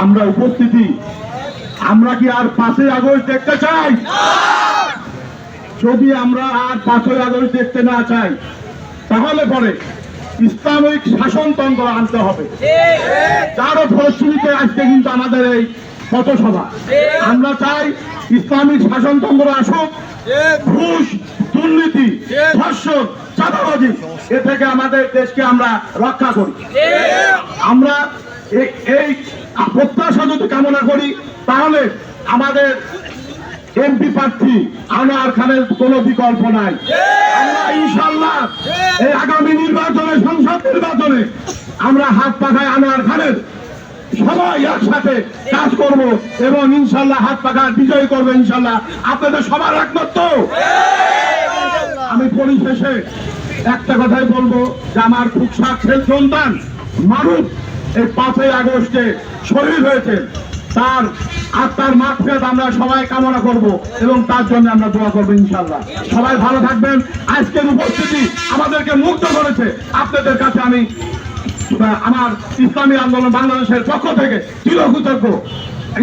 আমরা উপস্থিতি, আমরা কি আর পাঁচই আগস্ট দেখতে চাই? যদি আমরা আর পাঁচই আগস্ট দেখতে না চাই, তাহলে পরে ইসলামিক শাসনতন্ত্র আনতে হবে। তারও ফলশ্রুতিতে আজকে কিন্তু আমাদের এই পথসভা। আমরা চাই ইসলামিক শাসনতন্ত্র আসুক, ঘুষ, দুর্নীতি, ধর্ষণ, চাঁদাবাজি, এ থেকে আমাদের দেশকে আমরা রক্ষা করি। আমরা এই প্রত্যাশা যদি কামনা করি, তাহলে আমাদের এমপি প্রার্থী আনোয়ার খানের কোনো বিকল্প নাই ইনশাল্লাহ এই আগামী নির্বাচনে, সংসদ নির্বাচনে আমরা হাত পাখায় আনোয়ার খানের সবাই একসাথে কাজ করব এবং ইনশাল্লাহ হাত পাখা বিজয় করব ইনশাল্লাহ আপনাদের সবার একমত? আমি পরিশেষে একটা কথাই বলব যে আমার খুব সাক্ষের সন্তান মারুফ এই পাঁচই আগস্টে শহীদ হয়েছে। তার আত্মার মাঠফেরত আমরা সবাই কামনা করব এবং তার জন্য আমরা দোয়া করব ইনশাল্লাহ সবাই ভালো থাকবেন। আজকের উপস্থিতি আমাদেরকে মুক্ত করেছে। আপনাদের কাছে আমি আমার ইসলামী আন্দোলন বাংলাদেশের পক্ষ থেকে চিরকৃতজ্ঞ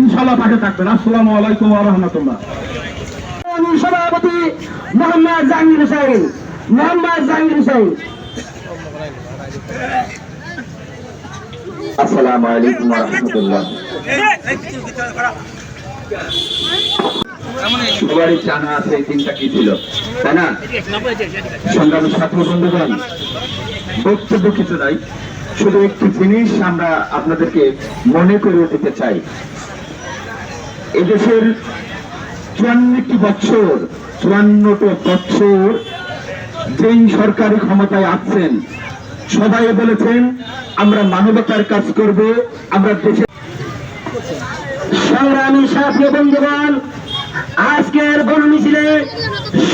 ইনশাল্লাহ তাকে থাকবেন। আসসালামু আলাইকুম রহমতুল্লাহ। আমি সভাপতি মোহাম্মদ জাহাঙ্গীর হুসাইন মোহাম্মদ জাহাঙ্গীর হুসাইন আসসালামু আলাইকুম আপনাদেরকে মনে করে দিতে চাই। এদেশের চুয়ান্নটি বছর, চুয়ান্নটা বছর যেই সরকারি ক্ষমতায় আছেন, সবাই বলেছেন আমরা মানবতার কাজ করব, আমরা বন্ধুগণ, আজকের গণ মিছিলে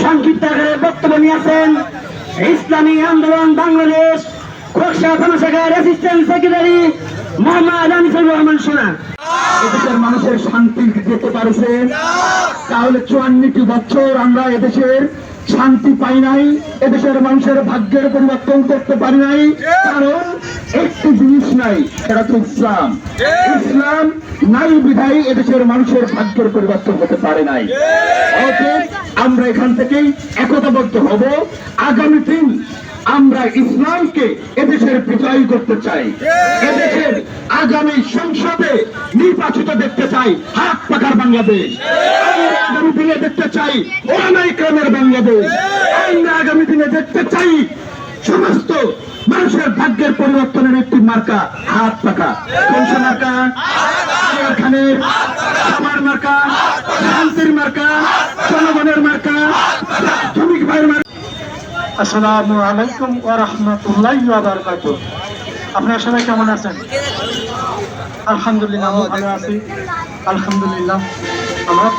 সংক্ষিপ্ত আকারে বক্তব্য নিয়েছেন ইসলামী আন্দোলন বাংলাদেশ খোকসা অ্যাসিস্ট্যান্ট সেক্রেটারি মোহাম্মদ আনিসুর রহমান সোনা। এদেশের মানুষের শান্তি যেতে পারছে তাহলে চুয়ান্নটি বছর আমরা এদেশের শান্তি পাই নাই, এদেশের মানুষের ভাগ্যের পরিবর্তন করতে পারি নাই। কারণ একটি জিনিস নাই সেটা হচ্ছে ইসলাম। ইসলাম নাই বিধায় এদেশের মানুষের ভাগ্যের পরিবর্তন হতে পারে নাই। আমরা এখান থেকেই একতাবদ্ধ হব। আগামী দিন আমরা ইসলামকে এদেশের বিজয়ী করতে চাই। এদেশের আগামী সংসদে নির্বাচিত দেখতে চাই। হাত পাকার বাংলাদেশ। আমরা আগামী দিনে দেখতে চাই ওরানাই ক্রমের বাংলাদেশ। আমরা আগামী দিনে দেখতে চাই সমস্ত মানুষের ভাগ্যের পরিবর্তনের একটি মার্কা, হাত পাকা। কংস মার্কা খানের আমার মার্কা, শান্তির মার্কা, জনগণের মার্কা শ্রমিক ভাইয়ের মার্কা। আসসালামু আলাইকুম ওয়া রাহমাতুল্লাহি ওয়া বারাকাতুহু। আপনারা সবাই কেমন আছেন? আলহামদুলিল্লাহ ভালো আছি। আলহামদুলিল্লাহ, আমার